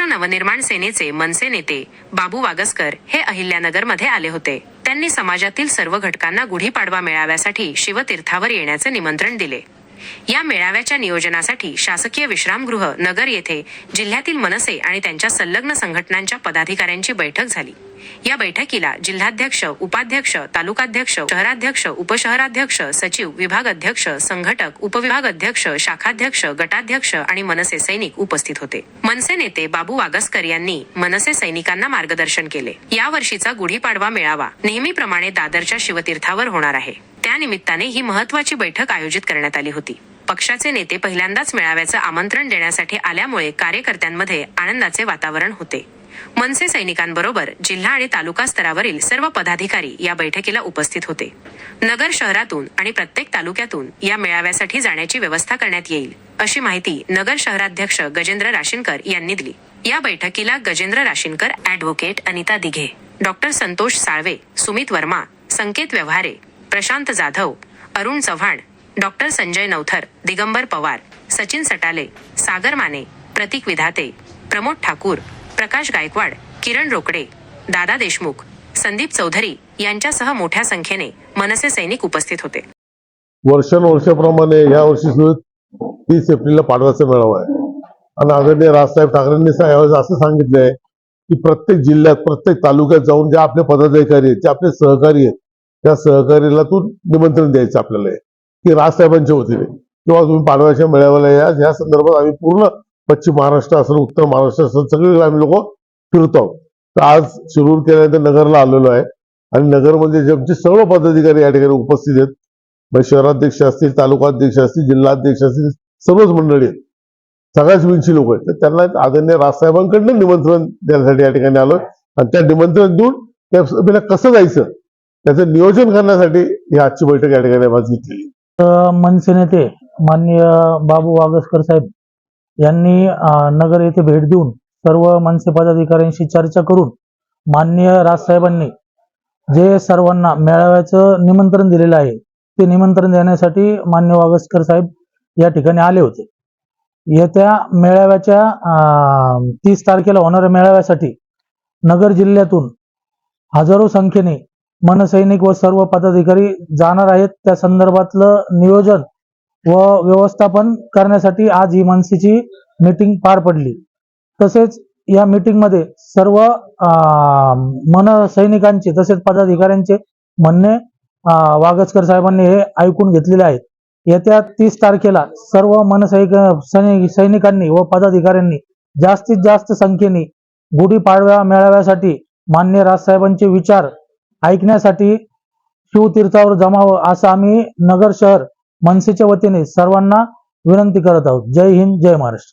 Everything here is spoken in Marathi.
नवनिर्माण सेनेचे मनसे नेते बाबू वागसकर हे अहिल्यानगरमध्ये आले होते. त्यांनी समाजातील सर्व घटकांना गुढीपाडवा मेळाव्यासाठी शिवतीर्थावर येण्याचे निमंत्रण दिले. या मेळाव्याच्या नियोजनासाठी शासकीय विश्रामगृह नगर येथे जिल्ह्यातील मनसे आणि त्यांच्या संलग्न संघटनांच्या पदाधिकाऱ्यांची बैठक झाली. या बैठकीला जिल्हाध्यक्ष उपाध्यक्ष तालुकाध्यक्ष शहराध्यक्ष उपशहराध्यक्ष सचिव विभाग अध्यक्ष संघटक उपविभाग अध्यक्ष शाखाध्यक्ष गटाध्यक्ष आणि मनसे सैनिक उपस्थित होते. मनसे नेते बाबू वागसकर यांनी मनसे सैनिकांना मार्गदर्शन केले. या वर्षीचा गुढीपाडवा मेळावा नेहमीप्रमाणे दादरच्या शिवतीर्थावर होणार आहे. त्यानिमित्ताने ही महत्वाची बैठक आयोजित करण्यात आली होती. पक्षाचे नेते पहिल्यांदाच मेळाव्याचं आमंत्रण देण्यासाठी आल्यामुळे कार्यकर्त्यांमध्ये आनंदाचे वातावरण होते. मनसे सैनिकांबरोबर जिल्हा आणि तालुका स्तरावरील सर्व पदाधिकारी या बैठकीला उपस्थित होते. नगर शहरातून आणि प्रत्येक तालुक्यातून या मेळाव्यासाठी जाण्याची व्यवस्था करण्यात येईल अशी माहिती नगर शहराध्यक्ष गजेंद्र राशीनकर यांनी दिली. या बैठकीला Gajendra Rashinkar advocate Anita Dighe doctor Santosh Salve Sumit Verma Sanket Vyavahare Prashant Jadhav Arun Chavan doctor Sanjay Navthar Digambar Pawar Sachin Satale Sagar Mane Pratik Vidhate Pramod Thakur Prakash Gaikwad Kiran Rokade Dada Deshmukh Sandeep Chaudhari यांच्यासह मोठ्या संख्येने मनसे सैनिक उपस्थित होते. वर्षानुवर्षाप्रमाणे या वर्षी सुद्धा तीस एप्रिलला पाडव्याचा मेळावा आहे. आणि आदरणीय राजसाहेब ठाकरेंनी यावेळेस असं सांगितलंय की प्रत्येक जिल्ह्यात प्रत्येक तालुक्यात जाऊन जे आपले पदाधिकारी आहेत जे आपले सहकारी आहेत त्या सहकार्याला तू निमंत्रण द्यायचं आपल्याला ती की राजसाहेबांच्या वतीने किंवा तुम्ही पाडव्याच्या मेळाव्याला या या संदर्भात आम्ही पूर्ण पश्चिम महाराष्ट्र असेल उत्तर महाराष्ट्र असेल सगळीकडे आम्ही लोक फिरतो तर आज शिरूर केल्यानंतर नगरला आलेलो आहे. आणि नगरमध्ये जे सर्व पदाधिकारी या ठिकाणी उपस्थित आहेत. म्हणजे शहराध्यक्ष असतील तालुकाध्यक्ष असतील जिल्हाध्यक्ष असतील सर्वच मंडळी आहेत. सगळ्याच विंची लोक आहेत. तर त्यांना आदरणीय राजसाहेबांकडनं निमंत्रण देण्यासाठी या ठिकाणी आलोय. आणि त्या निमंत्रण देऊन त्या कसं जायचं? त्याचं नियोजन करण्यासाठी ही आजची बैठक या ठिकाणी घेतलेली मनसे नेते माननीय बाबू वागसकर साहेब यांनी नगर येथे भेट देऊन सर्व मनसे पदाधिकाऱ्यांशी चर्चा करून माननीय राजसाहेबांनी जे सर्वांना मेळाव्याचं निमंत्रण दिलेलं आहे ते निमंत्रण देण्यासाठी मान्य वागसकर साहेब या ठिकाणी आले होते. येत्या मेळाव्याच्या तीस तारखेला होणाऱ्या मेळाव्यासाठी नगर जिल्ह्यातून हजारो संख्येने मनसैनिक व सर्व पदाधिकारी जाणार आहेत. त्या संदर्भातलं नियोजन व व्यवस्थापन करण्यासाठी आज ही मनसेची मीटिंग पार पडली. तसेच या मीटिंगमध्ये सर्व मनसैनिकांचे मन सैनिकांचे तसेच पदाधिकाऱ्यांचे म्हणणे अं, वागचकर साहेबांनी हे ऐकून घेतलेले आहेत. येत्या तीस तारखेला सर्व मनसैनिक सैनिक- सैनिकांनी व पदाधिकाऱ्यांनी जास्तीत जास्त संख्येने गुढीपाडव्या मेळाव्यासाठी मान्य राजसाहेबांचे विचार ऐकण्यासाठी शिवतीर्थावर जमावं असं आम्ही नगर शहर मनसेच्या वतीने सर्वांना विनंती करत आहोत. जय हिंद जय महाराष्ट्र.